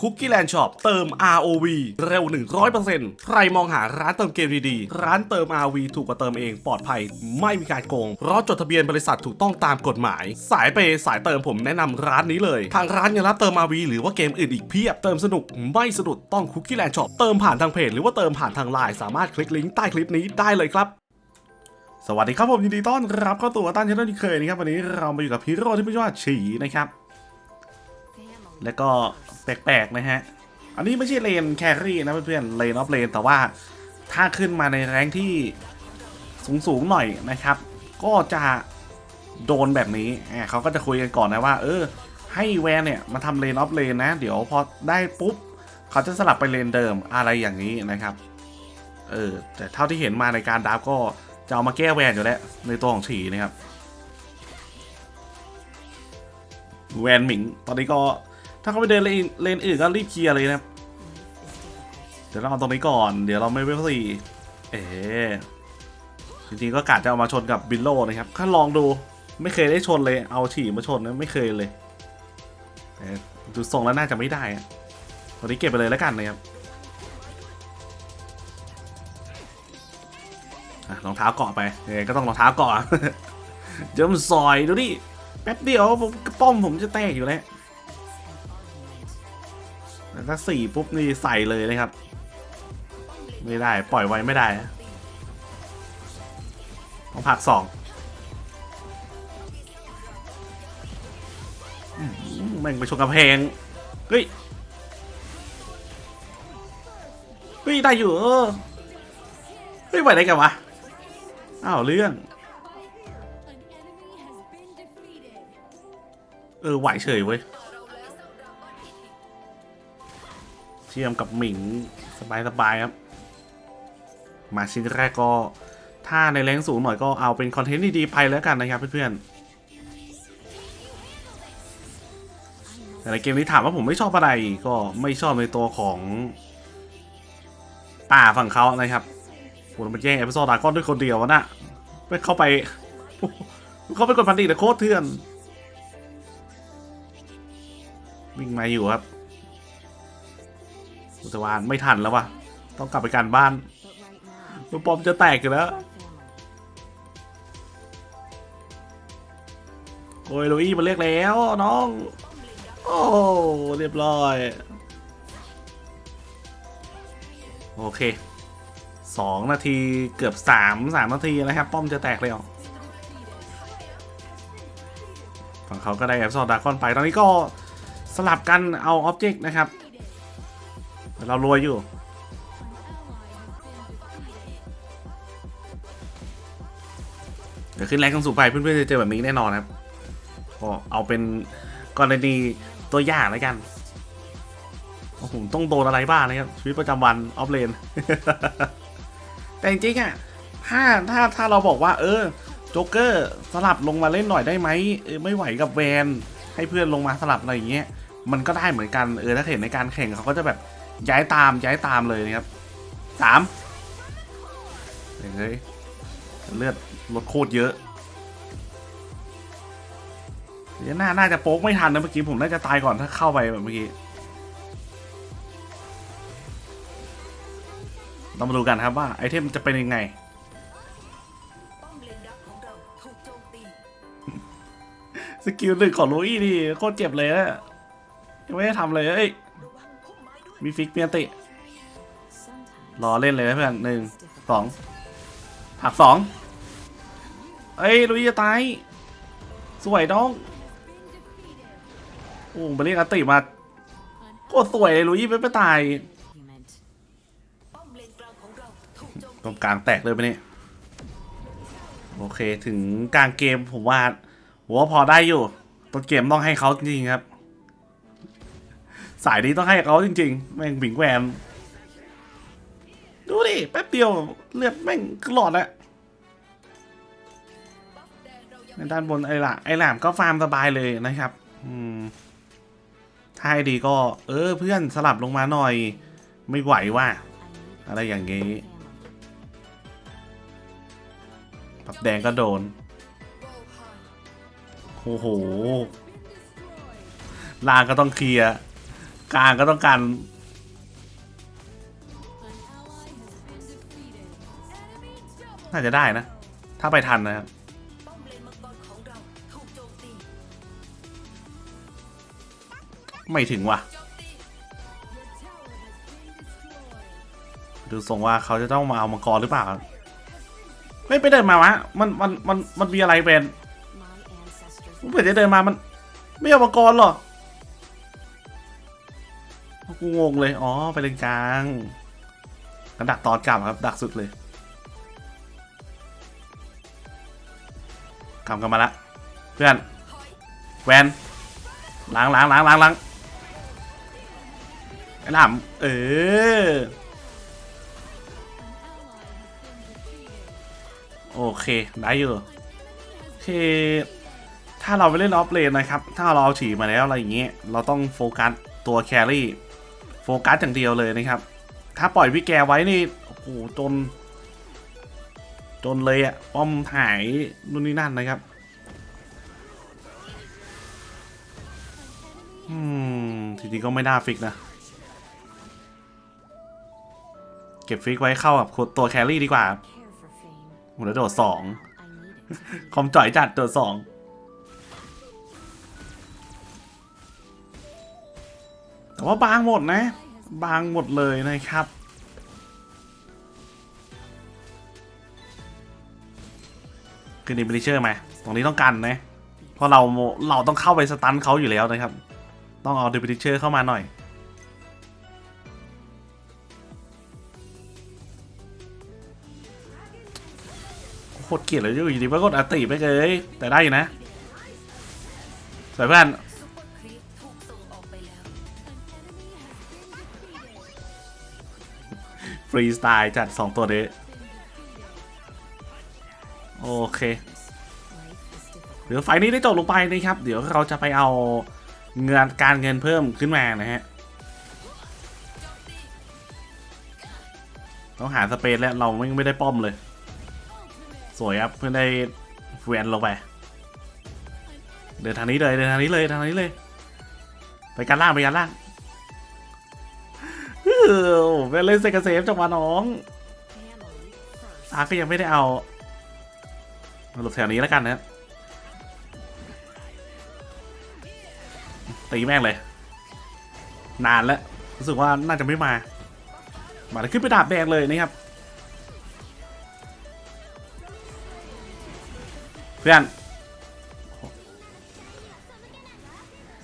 Cookie Land Shop เติม ROV เร็ว 100%ใครมองหาร้านเติมเกมดีๆ ร้านเติม ROV ถูกกว่าเติมเองปลอดภัย ไม่มีการโกง เพราะจดทะเบียนบริษัทถูกต้องตามกฎหมาย สายเปย์สายเติมผมแนะนำร้านนี้เลย ทางร้านยังรับเติม ROV หรือว่าเกมอื่นอีกเพียบเติมสนุกไม่สะดุดต้อง Cookie Land Shop เติมผ่านทางเพจหรือว่าเติมผ่านทางไลน์สามารถคลิกลิงก์ใต้คลิปนี้ได้เลยครับสวัสดีครับผมยินดีต้อนรับเข้าสู่ตั้นชาแนลที่เคยนะครับวันนี้เรามาอยู่กับฮีโร่ที่ไม่ชื่อว่าฉีนะครับ แล้วก็ แปลกๆนะฮะ อันนี้ไม่ใช่เลนแครี่นะเพื่อนๆเลนออฟเลนแต่ว่าถ้าขึ้นมาในแรงที่สูงๆหน่อยนะครับ ก็จะโดนแบบนี้เขาก็จะคุยกันก่อนนะว่า เออ ให้แวนเนี่ยมาทำเลนออฟเลนนะ เดี๋ยวพอได้ปุ๊บ เขาจะสลับไปเลนเดิมอะไรอย่างนี้นะครับ เออ แต่เท่าที่เห็นมาในการดราฟก็จะเอามาแก้แวนอยู่แล้วในตัวของฉีนะครับ แวนหมิง ตอนนี้ก็ ถ้าเขาไปเดินเลนเลนอื่นก็รีบเคลียร์เลยนะครับเดี๋ยวเราเอาตรงนี้ก่อน เดี๋ยวเราไม่เวลสี่เอ๋จริงๆก็กะจะเอามาชนกับบิลโลนะครับถ้าลองดูไม่เคยได้ชนเลย เอาฉี่มาชนนะไม่เคยเลยแต่ดูทรงแล้วน่าจะไม่ได้อะตอนนี้เก็บไปเลยแล้วกันนะครับรองเท้าเกาะไปยังไงก็ต้องรองเท้าเกาะเดี๋ยวมันซอยดูดิแป๊บเดียวผมกระป้อมผมจะแตกอยู่แล้ว ถ้าสี่ปุ๊บนี่ใส่เลยนะครับ ไม่ได้ปล่อยไว้ไม่ได้ต้องผักสองแม่งไปชนกระเพงเฮ้ยเฮ้ยได้อยู่เออเฮ้ยไหวได้กันวะอ้าวเรื่องเออไหวเฉยเว้ย เทียมกับหมิงสบายๆครับ มาชิ้นแรกก็ถ้าในแรงสูงหน่อยก็เอาเป็นคอนเทนต์ดีๆไปแล้วกันนะครับเพื่อนๆแต่ในเกมนี้ถามว่าผมไม่ชอบอะไรก็ไม่ชอบในตัวของป่าฝั่งเขานะครับผมมันแย่งเอพิโซดดากอนด้วยคนเดียววะนะไปเข้าไป เขาไปกดพันดีแต่โคตรเถื่อน วิ่งมาอยู่ครับ อุตวานไม่ทันแล้ววะต้องกลับไปการบ้านตัวปอมจะแตกอยู่แล้วโอ้ยลุยมาเรียกแล้วน้อง โอ้เรียบร้อย โอเคสองนาทีเกือบสามสามนาทีนะครับ ป้อมจะแตกเลยอะฝั่งเขาก็ได้แอบซอดดากอนไป ตอนนี้ก็สลับกันเอาออบเจกต์นะครับ เรารวยอยู่ เดี๋ยวขึ้นแรงกันสูงไปเพื่อนๆจะเจอแบบนี้แน่นอนครับก็เอาเป็นกรณีตัวอย่างแล้วกันว่าผมต้องโดนอะไรบ้างนะครับชีวิตประจำวันออฟเลน แต่จริงๆอะถ้าถ้าถ้าเราบอกว่า เออโจ๊กเกอร์สลับลงมาเล่นหน่อยได้ไหมเออไม่ไหวกับแวน ให้เพื่อนลงมาสลับอะไรอย่างเงี้ยมันก็ได้เหมือนกันเออถ้าเห็นในการแข่งเขาก็จะแบบ ย้ายตามย้ายตามเลยนะครับสามเฮ้ยเลือดลดโคตรเยอะเดี๋ยวน่าน่าจะโป๊กไม่ทันนะเมื่อกี้ผมน่าจะตายก่อนถ้าเข้าไปแบบเมื่อกี้เรามาดูกันครับว่าไอเทมจะเป็นยังไง สกิลหนึ่งของลุยนี่โคตรเจ็บเลยนะยังไม่ได้ทำเลยเอ้ย มีฟิกเมียติ รอเล่นเลยนะเพื่อนหนึ่งสองผักสองเอ้ยลุยจะตาย สวยน้อง โอ้มาเรียกอาติมาโคตรสวยเลยลุยไม่ไปตายตรงกลางแตกเลยไปเนี่ยโอเคถึงกลางเกมผมว่าผมว่าพอได้อยู่ต้นเกมต้องให้เขาจริงครับ สายนี้ต้องให้เขาจริงๆ แม่งบิงแหวนดูดิ แป๊บเดียวเลือดแม่งกหลอดแล้วในด้านบนไอ้หลามไอ้หลามก็ฟาร์มสบายเลยนะครับ อืมถ้าให้ดีก็ เออ เพื่อนสลับลงมาหน่อย ไม่ไหวว่ะอะไรอย่างงี้ปับแดงก็โดนโอ้โหลาก็ต้องเคลียร์ กลางก็ต้องการน่าจะได้นะ ถ้าไปทันนะครับป้อมเลนมังกรของเราถูกโจมตีไม่ถึงว่ะ ดูทรงว่าเขาจะต้องมาเอามังกรหรือเปล่าครับไม่ไปเดินมาวะ มันมันมันมันมีอะไรเป็น My ancestors เผื่อจะเดินมามัน ไม่เอามังกรหรอ กูงงเลย อ๋อ ไปเลนกลางงั้นดักตอนกลับครับ ดักสุดเลยกลับกันมาละ เพื่อน แวนล้างล้างล้างล้างล้างไอ้หลามเออ โอเค ได้อยู่ โอเค ถ้าเราไปเล่นออฟเลนนะครับ ถ้าเราเอาฉีมาแล้วอะไรอย่างเงี้ย เราต้องโฟกัสตัวแครี่ โฟกัสอย่างเดียวเลยนะครับ ถ้าปล่อยพี่แกไว้นี่โอ้โหจน จนเลยอะป้อมหายนู่นนี่นั่นนะครับอืมจริงๆก็ไม่น่าฟิกนะ เก็บฟิกไว้เข้ากับตัวแครี่ดีกว่า care for fame ผมแล้วโดดสอง I need it to คอมจ่อยจัดโดดสอง ว่าบางหมดนะ บางหมดเลยนะครับคือนิบลิเชอร์ไหมตรงนี้ต้องกันนะเพราะเราเราต้องเข้าไปสตันเขาอยู่แล้วนะครับ ต้องเอาดิบิลิเชอร์เข้ามาหน่อยโคตรเกลียดเลยอยู่ดีๆว่ากดอัตติไปเลยแต่ได้อยู่นะสวยเพื่อน รีสไตล์จัด 2 ตัวนี้โอเค เดี๋ยวไฟนี้ได้จบลงไปนะครับ เดี๋ยวเราจะไปเอาเงินการเงินเพิ่มขึ้นมานะฮะ ต้องหาสเปซแล้วเราไม่ไม่ได้ป้อมเลย สวยครับเพื่อนได้เวนลงไป เดินทางนี้เลยเดินทางนี้เลยทางนี้เลย ไปการล่างไปการล่าง เออเล่นเซกเซฟจังหวะน้อง family first ซาก็ยังไม่ได้เอาหลบแถวนี้แล้วกันนะตีแม่งเลย นานแล้ว รู้สึกว่าน่าจะไม่มา มาแล้วขึ้นไปดาบแดงเลยนะครับ เพื่อน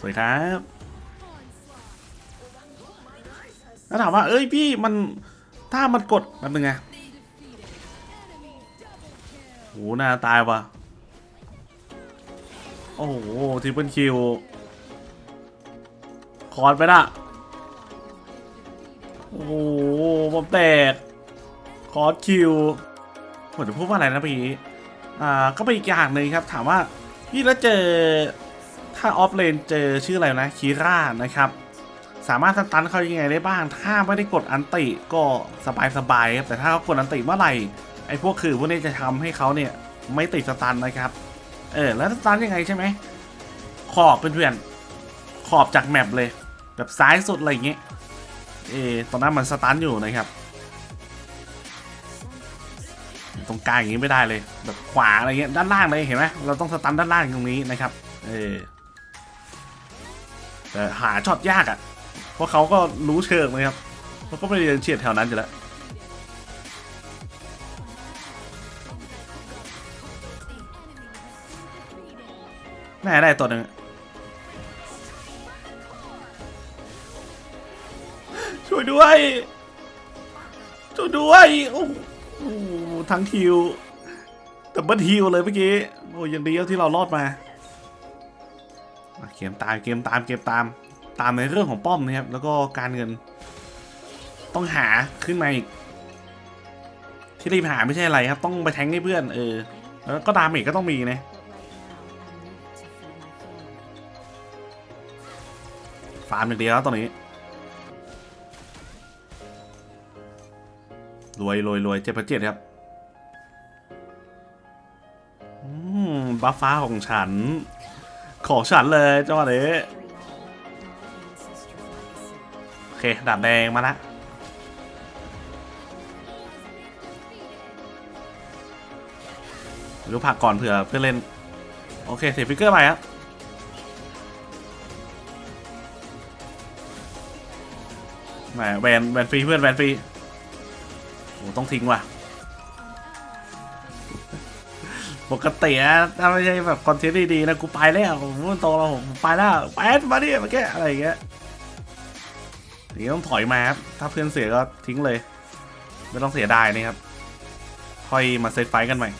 สวยครับ แล้วถามว่า เอ้ยพี่มันถ้ามันกดแป๊บนึงไงโหหน้าตายว่ะ โอ้โหทิปเปิลคิว คอร์ดไปละโอ้โหบอมแตก คอร์ดคิวผมจะพูดว่าอะไรนะพี่อ่าก็เป็นอีกอย่างหนึ่งครับ ถามว่า พี่แล้วเจอถ้าออฟเลนเจอชื่ออะไรนะคีร่านะครับ สามารถสตันเขายังไงได้บ้าง ถ้าไม่ได้กดอันติก็สบายสบายๆครับแต่ถ้าเขากดอันติเมื่อไหร่ไอ้พวกคือพวกนี้จะทำให้เขาเนี่ยไม่ติดสตันนะครับเออแล้วสตันยังไงใช่ไหมขอบเพื่อนๆขอบจากแมปเลย แบบซ้ายสุดอะไรอย่างเงี้ยเออตอนนั้นมันสตันอยู่นะครับตรงกลางอย่างงี้ไม่ได้เลยแบบขวาอะไรเงี้ยด้านล่างเลยเห็นไหมเราต้องสตันด้านล่างตรงนี้นะครับ เออแต่หาช็อตยากอะ่ะ ราะเขาก็รู้เชิงเลยครับเขาก็ไม่ได้เดินเฉียดแถวนั้นอยู่แล้วแม่ได้ตัวหนึ่งช่วยด้วย ช่วยด้วย โอ้โหทั้งคิวแต่บัตฮิวเลยเมื่อกี้ โอ้ยังดีที่เรารอดมา เกมตาม เกมตาม เกมตาม ตามในเรื่องของป้อมนะครับ แล้วก็การเงิน ต้องหาขึ้นมาอีก ที่รีบหาไม่ใช่อะไรครับ ต้องไปแทงให้เพื่อน เออ แล้วก็ดาเมจก็ต้องมีนะฟาร์มอย่างเดียวแล้วตอนนี้รวยรวยรวยเจ็ดพันเจ็ดครับอืมบัฟฟ้าของฉัน ของฉันเลยจังหวะนี้ เคดาบแดงมาละรือผักก่อนเผื่อเพื่อนเล่น โอเคเสียฟิกเกอร์ไปครับแหมแวนแวนฟรีเพื่อนแวนฟรีโอ้ต้องทิ้งว่ะ ปกตินะถ้าไม่ใช่แบบคอนเทนต์ดีๆนะกูไปแล้วผมพูตรงแล้วผมไปแล้วไปมาดิมาแก้อะไรอย่างเงี้ย นี้ต้องถอยมาครับ ถ้าเพื่อนเสียก็ทิ้งเลย ไม่ต้องเสียดายนี่ครับ ค่อยมาเซตไฟกันใหม่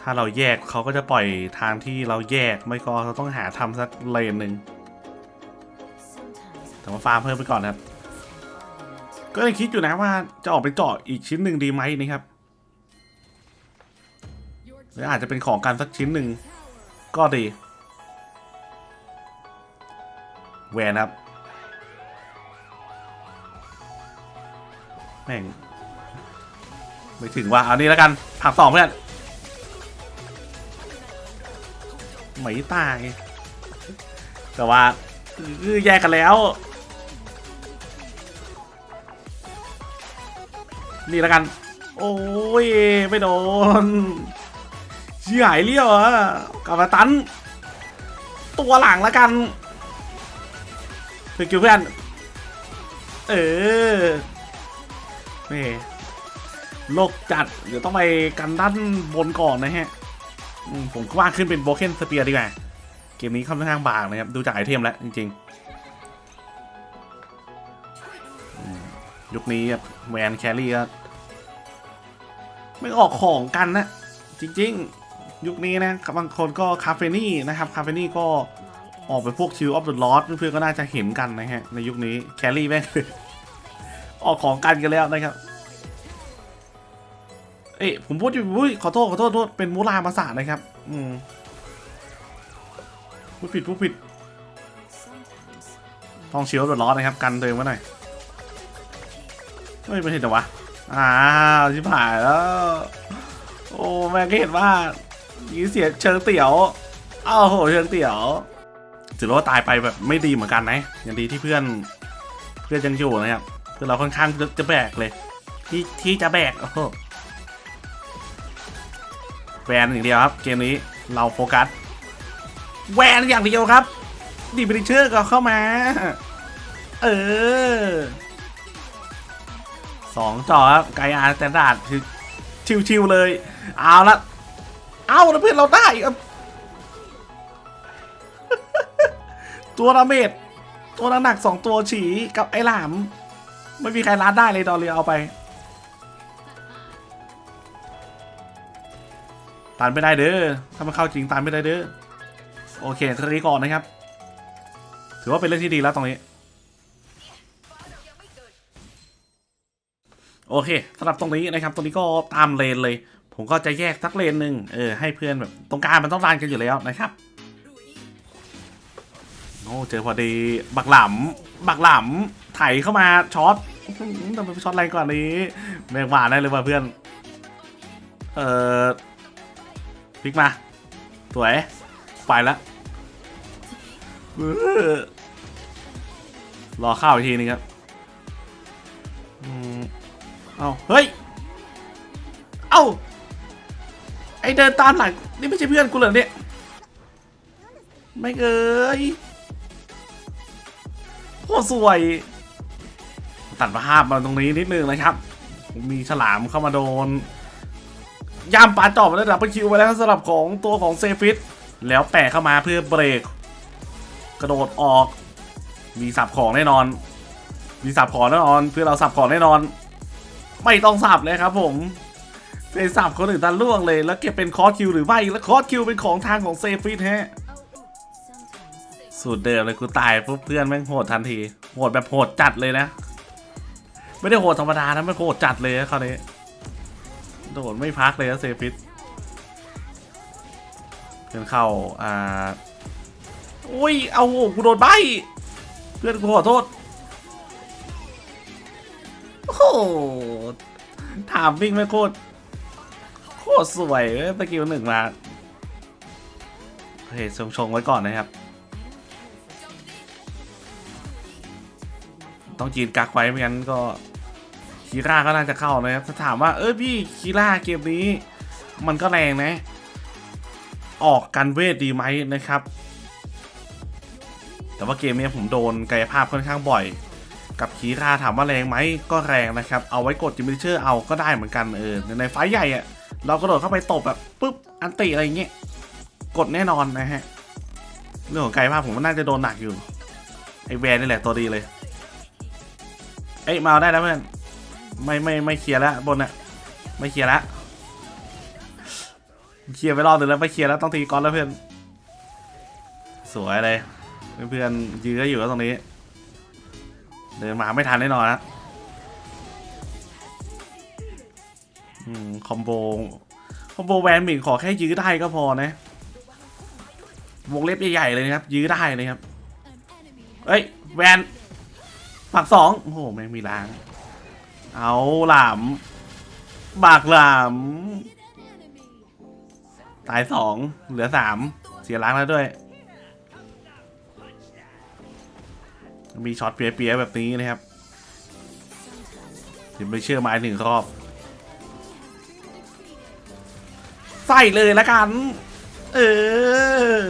ถ้าเราแยกเขาก็จะปล่อยทางที่เราแยก ไม่ก็เราต้องหาทำสักเลนหนึ่ง แต่ว่าฟาร์มเพิ่มไปก่อนนะครับก็ยังคิดอยู่นะว่าจะออกไปเจาะอีกชิ้นหนึ่งดีไหมนี่ครับ หรืออาจจะเป็นของกันสักชิ้นหนึ่งก็ดีแหวนครับ แม่ง ไม่ถึงว่าเอานี้แล้วกันผักสองเพื่อนไม่ตาย แต่ว่าคือแยกกันแล้ว นี่แล้วกัน โอ้ย ไม่โดน ชี่หายเลี้ยวอะกลับมาตัน ตัวหลังแล้วกันเพื่อนคิวเพื่อน เออนี่โลกจัด เดี๋ยวต้องไปกันด้านบนก่อนนะฮะอืมผมว่าขึ้นเป็นโบเคนสเปียร์ดีกว่า เกมนี้ค่อนข้างบางนะครับ ดูจากไอเทมแล้ว จริงๆ ยุคนี้แบบแวนแครี่ก็ไม่ออกของกันนะ จริง ๆ ยุคนี้นะบางคนก็คาเฟนี่นะครับคาเฟนี่ก็ออกไปพวกชิลออฟเดอะลอสเพื่อนๆก็น่าจะเห็นกันนะฮะ ในยุคนี้แครี่แม่งออกของกันกันแล้วนะครับ เอ้ยผมพูดอยู่อุ้ยขอโทษขอโทษโทษเป็นมูลามาสานะครับ อืมพูดผิดพูดผิดต้องชิลแบบร้อนนะครับ กันเดิมไว้หน่อยไม่เป็นเห็นแต่วะอ้าวชิบหายแล้ว โอ้แม่ก็เห็นว่า ยีเสียเชิงเตี๋ยวอ้าวโหเชิงเตี๋ยวถือว่าตายไปแบบไม่ดีเหมือนกันนะอย่างดีที่เพื่อนเพื่อนยังอยู่นะครับเพื่อนเราค่อนข้างจะจะแบกเลย ที่ที่จะแบกโอ้โหแวนอย่างเดียวครับ เกมนี้เราโฟกัสแวนอย่างเดียวครับดีบริเชอร์ก็เข้ามา เออสองจอครับไกอาร์สแตนดาร์ดคือชิวๆเลย เอาละ เอาแล้วเพื่อนเราได้ครับตัวดาเมจตัวหนักๆสองตัวฉีกับไอ้หลาม ไม่มีใครร้านได้เลยดอลเรียเอาไปตันไม่ได้เด้อถ้ามันเข้าจริงตันไม่ได้เด้อโอเคทีนี้ก่อนนะครับ ถือว่าเป็นเรื่องที่ดีแล้วตรงนี้ โอเคสำหรับตรงนี้นะครับ ตรงนี้ก็ตามเลนเลย ผมก็จะแยกสักเลนหนึ่งเออให้เพื่อนแบบตรงกลางมันต้องรานกันอยู่แล้วนะครับโอ้เจอพอดีบักหลำบักหลำไถเข้ามาช็อตทำไมไปช็อตแรงกว่านี้แมงหวานได้เลยว่ะเพื่อน เอ่อพลิกมา สวย ไปแล้วเออรอข้าวอีกทีนึงครับอืมเอาเฮ้ย เอ้า ไอเดินตามหลังนี่ไม่ใช่เพื่อนกูเหรอเนี่ยไม่เอ้ยโคตรสวย ตัดภาพมาตรงนี้นิดนึงนะครับ มีฉลามเข้ามาโดนย่ามปาจอบมาได้ดับเบิลคิวไปแล้วสำหรับของตัวของเซฟิตแล้วแปะเข้ามาเพื่อเบรก กระโดดออก มีสับของแน่นอน มีสับของแน่นอน เพื่อเราสับของแน่นอน ไม่ต้องสับเลยครับผม เซสับคนอื่นตันล่วงเลย แล้วเก็บเป็นคอร์สคิวหรือไม่แล้วคอร์สคิวเป็นของทางของเซฟิตฮะ สูตรเดิมเลยกูตายปุ๊บเพื่อนแม่งโหดทันที โหดแบบโหดจัดเลยนะ ไม่ได้โหดธรรมดานะมันโหดจัดเลยนะคราวนี้โดดไม่พักเลยนะเซฟิตเพื่อนเข้าอ่าอุ้ยเอาโหกูโดนใบเพื่อนกูขอโทษโอ้โหถามวิ่งไม่โคตร ตรสวยเว้ยสกิลหนึ่งมาโอเคชงชงไว้ก่อนนะครับ ต้องจีนกักไว้ไม่งั้นก็คีร่าก็น่าจะเข้านะครับ ถ้าถามว่าเออพี่คีร่าเกมนี้ มันก็แรงนะ ออกกันเวทดีไหมนะครับ แต่ว่าเกมนี้ผมโดนกายภาพค่อนข้างบ่อย กับคีร่าถามว่าแรงไหมก็แรงนะครับ เอาไว้กดจิมมิเชอร์เอาก็ได้เหมือนกันเออในไฟใหญ่อะ เราก็โดดเข้าไปตบแบบปุ๊บอันติอะไรเงี้ยกดแน่นอนนะฮะ เรื่องของไกายภาพผมว่าน่าจะโดนหนักอยู่ ไอแวนนี่แหละตัวดีเลย เอ้ยมาได้แล้วเพื่อนไม่ไม่ไม่เคลียร์แล้วบนอะไม่เคลียร์แล้วเคลียร์ไปรอบหนึงแล้วไม่เคลียร์แล้วต้องตีก้อนแล้วเพื่อนสวยเลยเพื่อนยื้ออยู่แล้วตรงนี้ เดินมาไม่ทันแน่นอนนะ คอมโบคอมโบแวนหมิงขอแค่ยื้อได้ก็พอนะ วงเล็บใหญ่ๆเลยนะครับ ยื้อได้เลยครับ เอ้ย แวนผักสองโอ้โหแม่งมีล้าง เอาหลามบากหลาม ตายสองเหลือสามเสียล้างแล้วด้วย มีช็อตเปียๆแบบนี้นะครับถึงไม่เชื่อไม้หนึ่งรอบ ใส่เลยละกัน เออ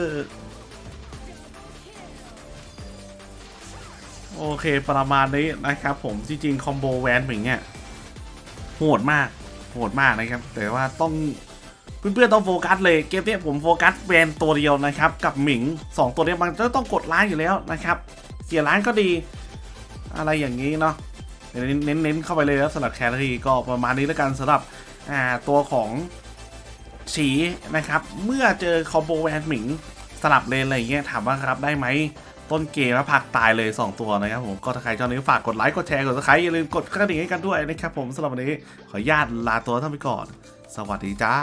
โอเคประมาณนี้นะครับผมจริงๆ คอมโบแวนหมิงเนี่ยโหดมากโหดมากนะครับ แต่ว่าต้องเพื่อนๆต้องโฟกัสเลยเกมเนี้ยผมโฟกัสแวนตัวเดียวนะครับ กับหมิง 2 ตัวเนี้ยมันจะต้องกดล้างอยู่แล้วนะครับเสียล้างก็ดี อะไรอย่างนี้เนาะเน้นๆเข้าไปเลยแล้วสำหรับแคลรี่ก็ประมาณนี้แล้วกันสำหรับตัวของ ฉีนะครับ เมื่อเจอคอมโบแวนหมิงสลับเลนอะไรอย่างเงี้ยถามว่ารับได้ไหมต้นเกมแล้วผักตายเลย 2 ตัวนะครับผมก็ถ้าใครชอบนี้ฝากกดไลค์กดแชร์กดซับสไครต์อย่าลืมกดกระดิ่งให้กันด้วยนะครับผมสำหรับวันนี้ขออนุญาตลาตัวท่านไปก่อน สวัสดีจ้า